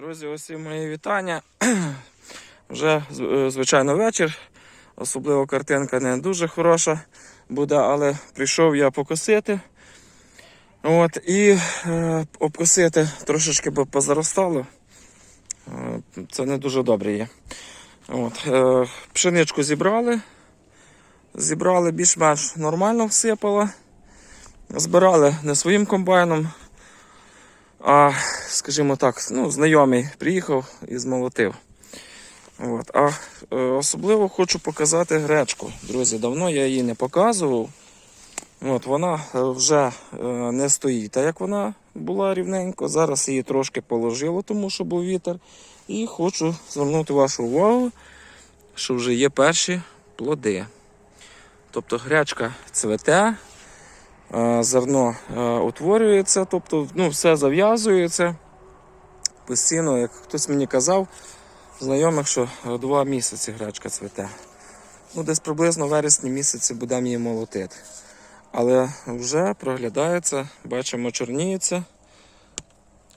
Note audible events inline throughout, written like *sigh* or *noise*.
Друзі, усім мої вітання. *clears throat* Вже е, звичайно вечір. Особливо картинка не дуже хороша буде, але прийшов я покосити. От, і е, обкосити трошечки бо позаростало. Е, це не дуже добре є. От, е, пшеничку зібрали. Зібрали більш-менш нормально всипало. Збирали не своїм комбайном, а, скажімо так, ну, знайомий приїхав і змолотив. От. А е, особливо хочу показати гречку. Друзі, давно я її не показував. От, вона е, вже е, не стоїть. Так як вона була рівненько, зараз її трошки положило, тому що був вітер. І хочу звернути вашу увагу, що вже є перші плоди. Тобто гречка цвете, зерно е, утворюється, тобто ну, все зав'язується. Постійно, як хтось мені казав, знайомих, що е, два місяці гречка цвете. Ну, десь приблизно в вересні місяці будемо її молотити. Але вже проглядається, бачимо, чорніється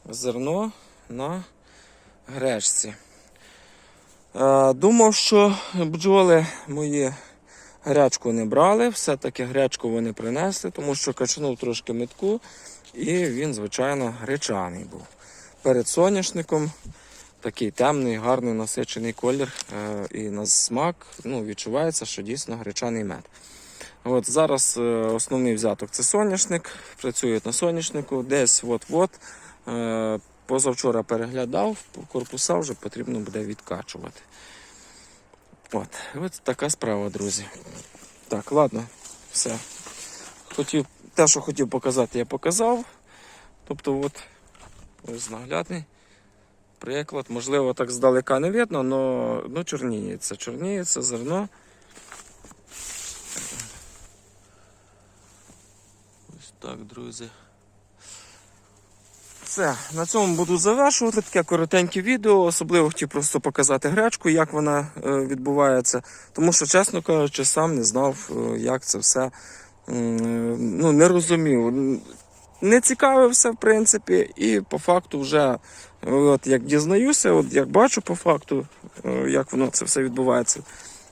зерно на гречці. Е, Думав, що бджоли мої гречку не брали, все-таки гречку вони принесли, тому що качнув трошки метку, і він, звичайно, гречаний був. Перед соняшником такий темний, гарний насичений колір е, і на смак ну, відчувається, що дійсно гречаний мед. От Зараз е, основний взяток це соняшник, працюють на соняшнику, десь от-от. Е, позавчора переглядав, корпуса вже потрібно буде відкачувати. От, от така справа, друзі. Так, ладно, все. Хотів, те, що хотів показати, я показав. Тобто, от, ось наглядний приклад. Можливо, так здалека не видно, але ну, чорніється. Чорніється зерно. Ось так, друзі. Все, на цьому буду завершувати таке коротеньке відео. Особливо хотів просто показати гречку, як вона е, відбувається. Тому що, чесно кажучи, сам не знав, е, як це все ну, не розумів. Не цікавився, в принципі, і по факту вже, от як дізнаюся, от як бачу по факту, е, як воно це все відбувається,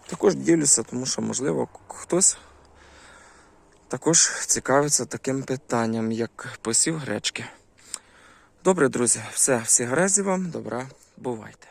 також ділюся, тому що, можливо, хтось також цікавиться таким питанням, як посів гречки. Добре, друзі, все, всі гаразді вам, добра, бувайте.